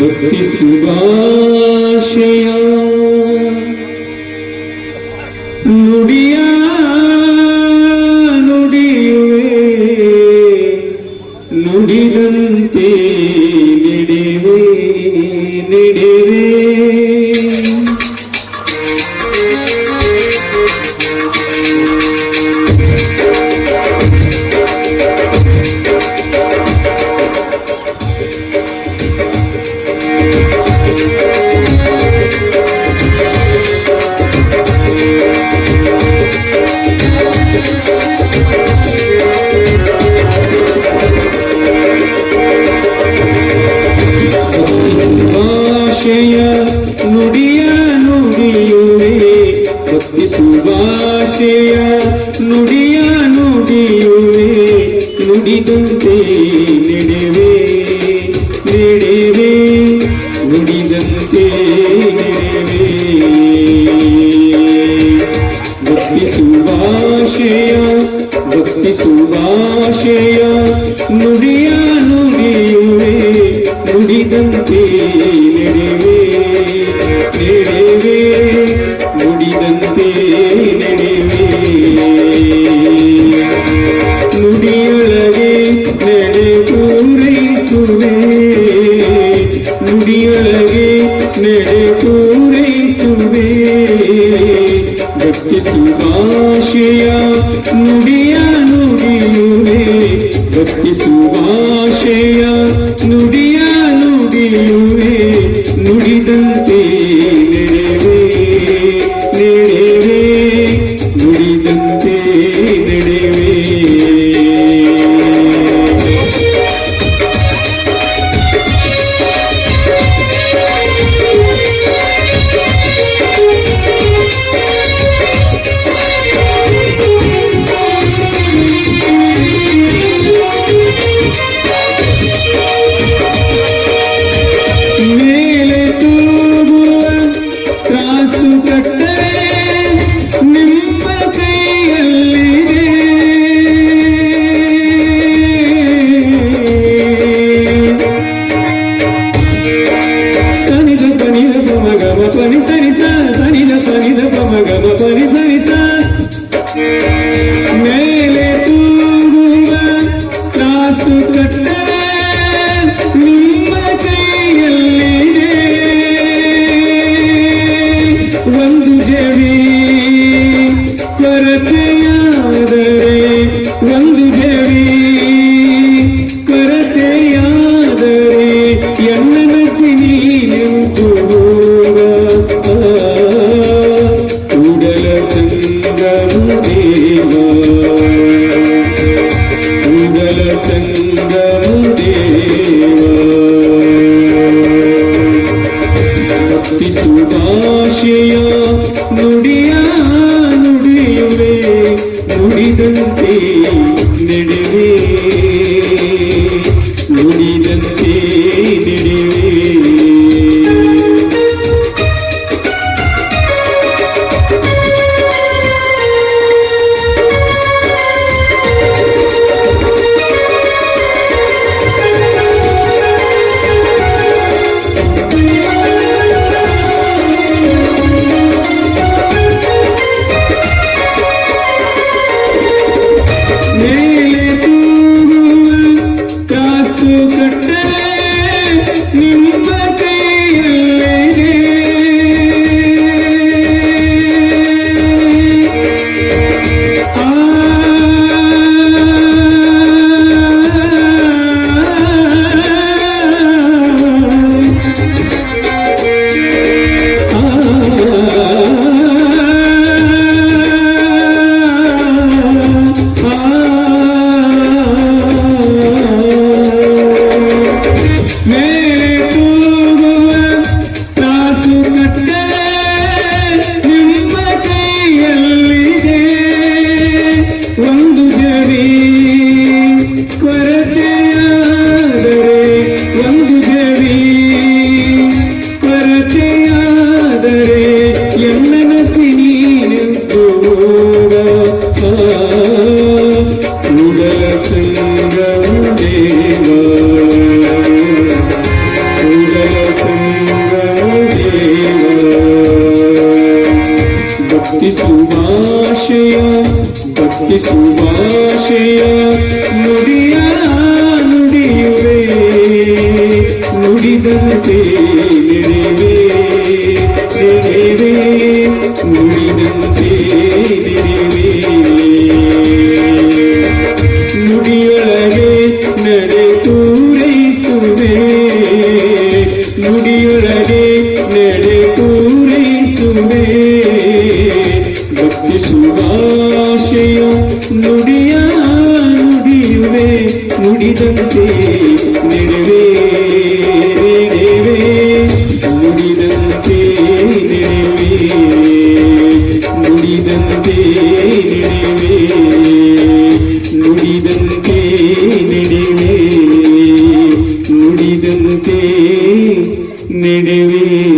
भक्ति सुभाषया नुडिया முடிந்தே நினைவே நினைவே முடிந்தே நினைவே பக்தி சுபாஷய பக்தி சுபாஷய நுடிய நுடியுவே முடிந்தே நினைவே நினைவே முடிந்தே ಪೂರೈಸುವೆ ಭಕ್ತಿ ಸುಭಾಷೆಯ ನುಡಿಯ ನುಡಿಯುವೆ. ಭಕ್ತಿ ಸುಭಾಷೆಯ ನುಡಿಯ ನುಡಿಯುವೆ. கருத்தையாதரே கங்கை ಸುಭಾಷಯ ಭಕ್ತಿ ಸುಭಾಷಯ ನುಡಿಯ ನುಡಿಯುವೆ ನುಡಿದಂತೆ ನುಡಿಯೊಳಗೆ ನಡೆ ಪೂರೈಸುವೆ ಭಕ್ತಿ ಸುಭಾಷೆಯ ನುಡಿಯ ನುಡಿಯುವೆ ನುಡಿದಂತೆ ನೆಡುವೆ ನೆಡುವೆ ನುಡಿದಂತೆ ನೆಡುವೆ ನುಡಿದಂತೆ ನೆಡುವೆ ನುಡಿದಂತೆ ನೆಡುವೆ নিড়িবি